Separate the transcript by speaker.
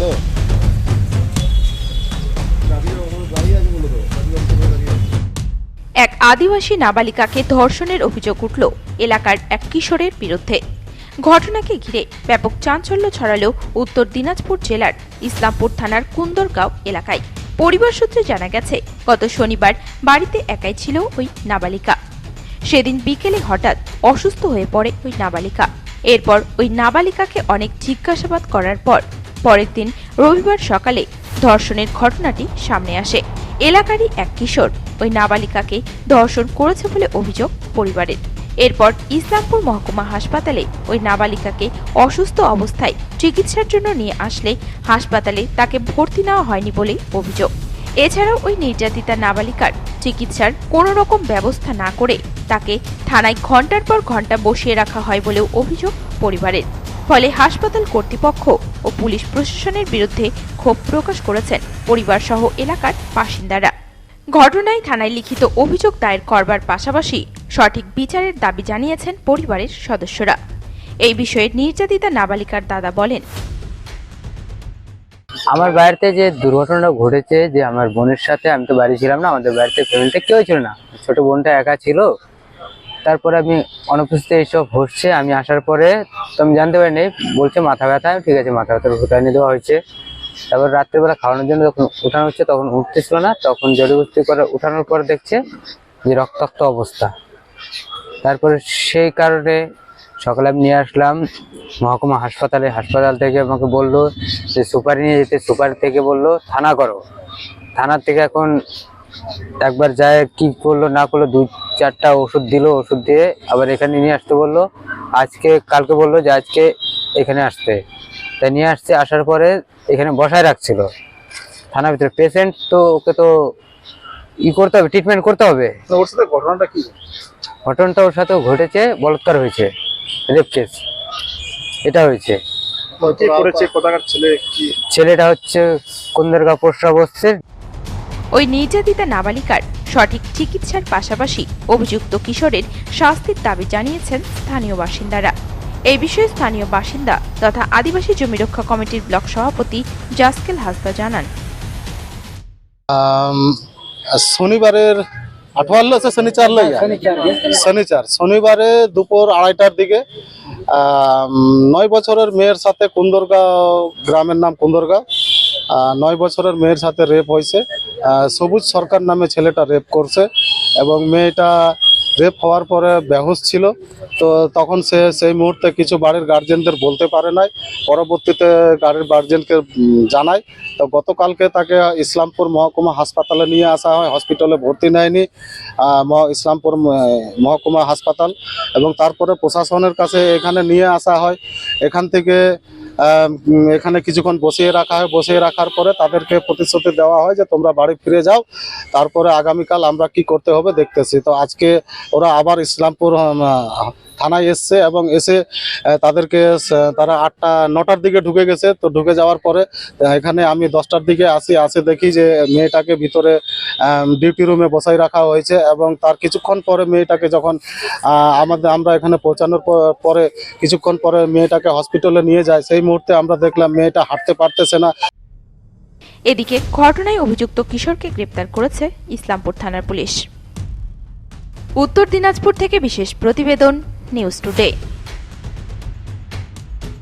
Speaker 1: Hello?
Speaker 2: এক আদিবাসী নাবালিকাকে ধর্ষণের অভিযোগ উঠল এলাকার এক কিশোরের বিরুদ্ধে। ঘটনাকে ঘিরে ব্যাপক চাঞ্চল্য ছড়ালো উত্তর দিনাজপুর জেলার ইসলামপুর থানার কুন্দরগাঁও এলাকায়। পরিবার সূত্রে জানা গেছে, গত শনিবার বাড়িতে একাই ছিল ওই নাবালিকা। সেদিন বিকেলে হঠাৎ অসুস্থ হয়ে পড়ে ওই নাবালিকা। এরপর ওই নাবালিকাকে অনেক জিজ্ঞাসাবাদ করার পর পরের দিন রবিবার সকালে ধর্ষণের ঘটনাটি সামনে আসে। এলাকারই এক কিশোর ওই নাবালিকাকে ধর্ষণ করেছে বলে অভিযোগ পরিবারের। এরপর ইসলামপুর মহকুমা হাসপাতালে ওই নাবালিকাকে অসুস্থ অবস্থায় চিকিৎসার জন্য নিয়ে আসলে হাসপাতালে তাকে ভর্তি নেওয়া হয়নি বলে অভিযোগ। এছাড়াও ওই নির্যাতিতা নাবালিকার চিকিৎসার কোনো রকম ব্যবস্থা না করে তাকে থানায় ঘণ্টার পর ঘণ্টা বসিয়ে রাখা হয় বলেও অভিযোগ পরিবারের। ফলে হাসপাতাল কর্তৃপক্ষ ও পুলিশ প্রশাসনের বিরুদ্ধে ক্ষোভ প্রকাশ করেছেন পরিবার সহ এলাকার বাসিন্দারা। ঘটনায় থানায় লিখিত অভিযোগ দায়ের করবার পাশাপাশি সঠিক বিচারের দাবি জানিয়েছেন পরিবারের সদস্যরা। এই বিষয়ে নির্যাতিতা নাবালিকার দাদা বলেন।
Speaker 3: আমার বাড়িতে যে দুর্ঘটনাটা ঘটেছে, যে আমার বোনের সাথে, আমি তো বাড়ি ছিলাম না, আমাদের বাড়িতে ফ্যামিলিতে কেউ ছিল না। ছোট বোনটা একা ছিল। তারপরে আমি অনুপস্থিত এইসব হচ্ছে, আমি আসার পরে তো আমি জানতে পারিনি, বলছে মাথা ব্যথা ঠিক আছে, মাথা ব্যথার ওষুধ এনে দেওয়া হয়েছে। তারপর রাত্রিবেলা খাওয়ানোর জন্য যখন উঠানো হচ্ছে, তখন উঠতেছিল না, তখন জড়িবস্তি করে উঠানোর পর দেখছে যে রক্তাক্ত অবস্থা। তারপরে সেই কারণে সকালে আমি নিয়ে আসলাম, মহকুমা হাসপাতালে, হাসপাতাল থেকে আমাকে বলল যে সুপারি নিয়ে যেতে, সুপারি থেকে বলল, থানা করো। থানার থেকে এখন একবার যায় কি করল না করল দুই চারটা ওষুধ দিলো ওষুধ দিয়ে আবার এখানে নিয়ে আসতে বলল। আজকে কালকে বলল যে আজকে এখানে আসতে। তাই নিয়ে আসছে আসার পরে এখানে বসায় রাখছিল। থানার ভিতরে পেশেন্ট তো ওকে তো ই করতে হবে ট্রিটমেন্ট করতে হবে।
Speaker 1: ওর সাথে ঘটনাটা কি?
Speaker 3: ঘটনাটা ওর সাথেও ঘটেছে বলৎকার হয়েছে রেপ কেস এটা হয়েছে। ছেলেটা হচ্ছে কুন্দেরগা পোস্ট অবস্থির
Speaker 2: ওই নির্যাতিতা নাবালিকার সঠিক চিকিৎসার পাশাপাশি অভিযুক্ত কিশোরের শাস্তির দাবি জানিয়েছেন স্থানীয় বাসিন্দারা। এই বিষয়ে স্থানীয় বাসিন্দা তথা আদিবাসী জমি রক্ষা কমিটির ব্লক সভাপতি জাসকেল হাসদা জানান।
Speaker 4: আম, শনিবারের আঠওয়াল্লো আছে শনিচার লইয়া। শনিচার শনিবারে দুপুর আড়াইটার দিকে নয় বছরের মেয়ের সাথে কুন্দরগাঁও গ্রামের নাম কুন্দরগাঁও। নয় বছরের মেয়ের সাথে রেপ হয়েছে। সবুজ সরকার নামে ছেলেটা রেপ করছে এবং মেয়েটা রেপ হওয়ার পরে বেহুশ ছিল। তো তখন সে সেই মুহূর্তে কিছু বাড়ির গার্জেনদের বলতে পারে নাই। পরবর্তীতে গাড়ির গার্জেনকে জানায়। তো গতকালকে তাকে ইসলামপুর মহকুমা হাসপাতালে নিয়ে আসা হয়। হসপিটালে ভর্তি নেয়নি। ইসলামপুর মহকুমা হাসপাতাল। এবং তারপরে প্রশাসনের কাছে এখানে নিয়ে আসা হয়। এখান থেকে এখানে কিছুক্ষণ বসিয়ে রাখা হয়। বসিয়ে রাখার পরে তাদেরকে প্রতিশ্রুতি দেওয়া হয় যে তোমরা বাড়ি ফিরে যাও। তারপরে আগামীকাল আমরা কি করতে হবে দেখতেছি। তো আজকে ওরা আবার ইসলামপুর থানায় এসছে এবং এসে তাদেরকে তারা আটটা, নটার দিকে ঢুকে গেছে। তো ঢুকে যাওয়ার পরে এখানে আমি দশটার দিকে আসি, আসে দেখি যে মেয়েটাকে ভিতরে ডিউটি রুমে বসাই রাখা হয়েছে এবং তার কিছুক্ষণ পরে মেয়েটাকে যখন আমাদের, আমরা এখানে পৌঁছানোর পরে কিছুক্ষণ পরে মেয়েটাকে হসপিটালে নিয়ে যায়, সেই মুহূর্তে আমরা দেখলাম মেয়েটা হাঁটতে পারতেছে না।
Speaker 2: এদিকে ঘটনায় অভিযুক্ত কিশোরকে গ্রেপ্তার করেছে ইসলামপুর থানার পুলিশ। উত্তর দিনাজপুর থেকে বিশেষ প্রতিবেদন, নিউজ টুডে।